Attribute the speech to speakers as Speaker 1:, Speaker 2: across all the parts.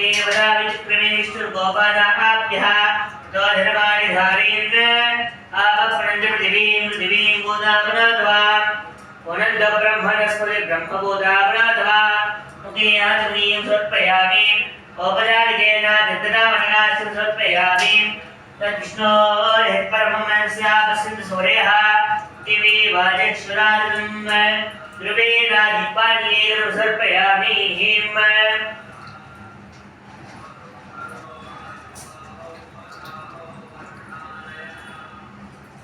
Speaker 1: वदामि चिक्रमे विष्णुर्गोपादाभ्यः दोधर्माणि धारेन्द्र आपप्रञ्च पृथिवीं पृथिवीं भूतापनाथवा पुनन्द ब्रह्मणस्पति ब्रह्मभूतापनाथवा मुखे आचमनीयं समर्पयामि औपचारिकेन दत्तनामनगाश्च समर्पयामि तद्विष्णोर्यत्परमस्य सूर्यः दिवि वाचक्षुराजम् ध्रुवे राजिपाल्येन समर्पयामि हिम्।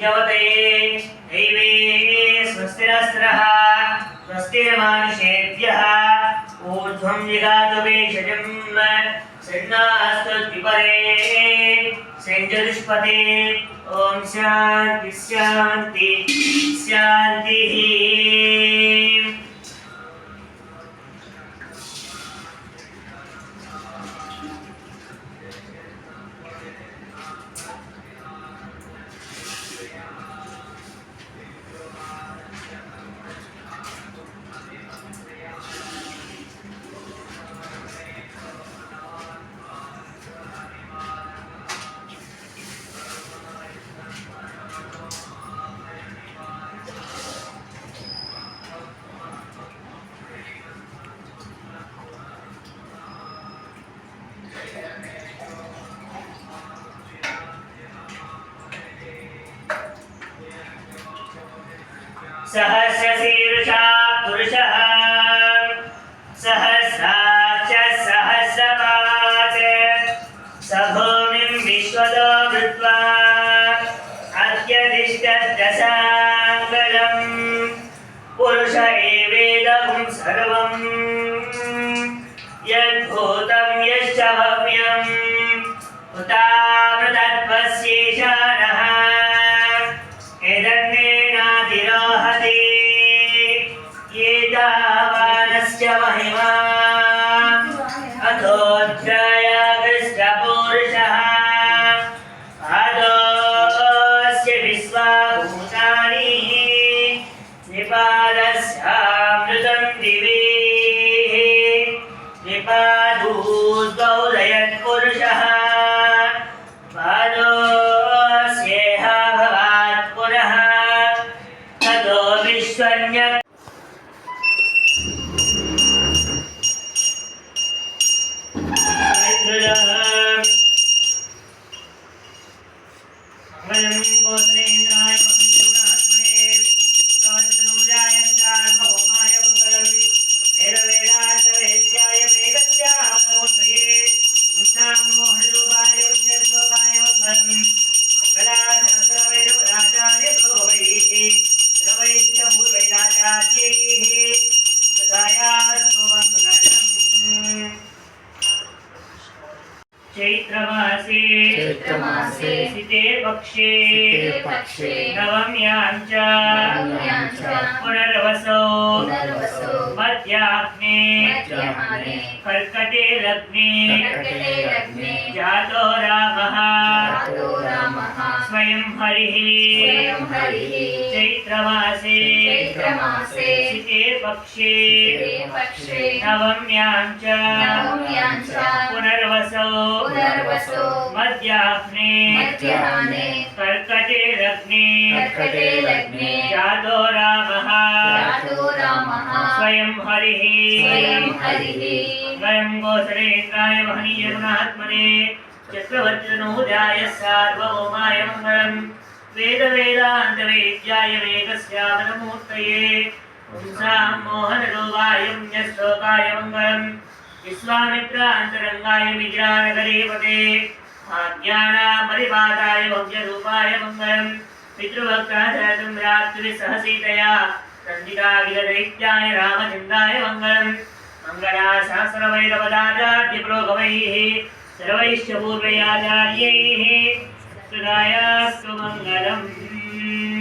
Speaker 1: విద్యవతే దైవే స్వస్తిరస్త్రః స్వస్తిర్మానుషేభ్యః ఊర్ధ్వం జిగాతు వేషజం శన్నాస్తు ద్విపరే సెంజదుష్పతే ఓం శాంతి శాంతి శాంతి शान्तिः सहस्रशीर्षा पुरुषः सहस्राच सहस्रपात् स भूमिं विश्वतो भृत्वा अत्यधिष्ठदशाङ्गलम् पुरुष एवेदं सर्वम् यद्भूतं यश्च भव्यम् उतामृतत्वस्येषाणः एतावानस्य महिमा। अथोऽध्यायागस्त्यपूरुषः पादोऽस्य विश्वाभूतानि। निपादस्यामृतं चैत्रमासे।
Speaker 2: चैत्रमासे।
Speaker 1: सिते पक्षे
Speaker 2: सिते पक्षे
Speaker 1: नवम्यां च
Speaker 2: नवम्यां च
Speaker 1: पुनर्वसो।
Speaker 2: पुनर्वसो।
Speaker 1: मध्याह्ने।
Speaker 2: मध्याह्ने।
Speaker 1: कर्कटे लग्ने।
Speaker 2: कर्कटे लग्ने।
Speaker 1: जातो रामः।
Speaker 2: जातो रामः।
Speaker 1: स्वयं हरिः।
Speaker 2: स्वयं हरिः।
Speaker 1: चैत्रमासे।
Speaker 2: चैत्रमासे।
Speaker 1: सिते पक्षे
Speaker 2: सिते पक्षे
Speaker 1: नवम्यां च
Speaker 2: नवम्यां च
Speaker 1: पुनर्वसो।
Speaker 2: पुनर्वसो
Speaker 1: मध्याह्ने
Speaker 2: मध्याह्ने
Speaker 1: कर्कटे लग्ने
Speaker 2: कर्कटे लग्ने
Speaker 1: जातो रामः।
Speaker 2: जातो रामः।
Speaker 1: स्वयं हरिः।
Speaker 2: स्वयं हरिः।
Speaker 1: मङ्गलं गोचरेन्द्राय महनीयगुणात्मने चक्रवर्तितनूजाय सार्वभौमाय मङ्गलम्। वेदवेदान्तवेद्याय वेगस्यामनमूर्तये पुंसां मोहनरूपाय पुण्यश्लोकाय मङ्गलम्। विश्वामित्रान्तरङ्गाय विज्ञानगरीपते आज्ञानामरिपादाय भव्यरूपाय मङ्गलम्। पितृभक्ताचरणं रात्रिसहसीतया। सन्दितागिलदैत्याय रामचन्द्राय मङ्गलम्। मङ्गलाशास्त्रवैरवदाचार्यपुरोगमैः। सर्वैश्च पूर्वयाचार्यैः सुदायास्तु मङ्गलम्।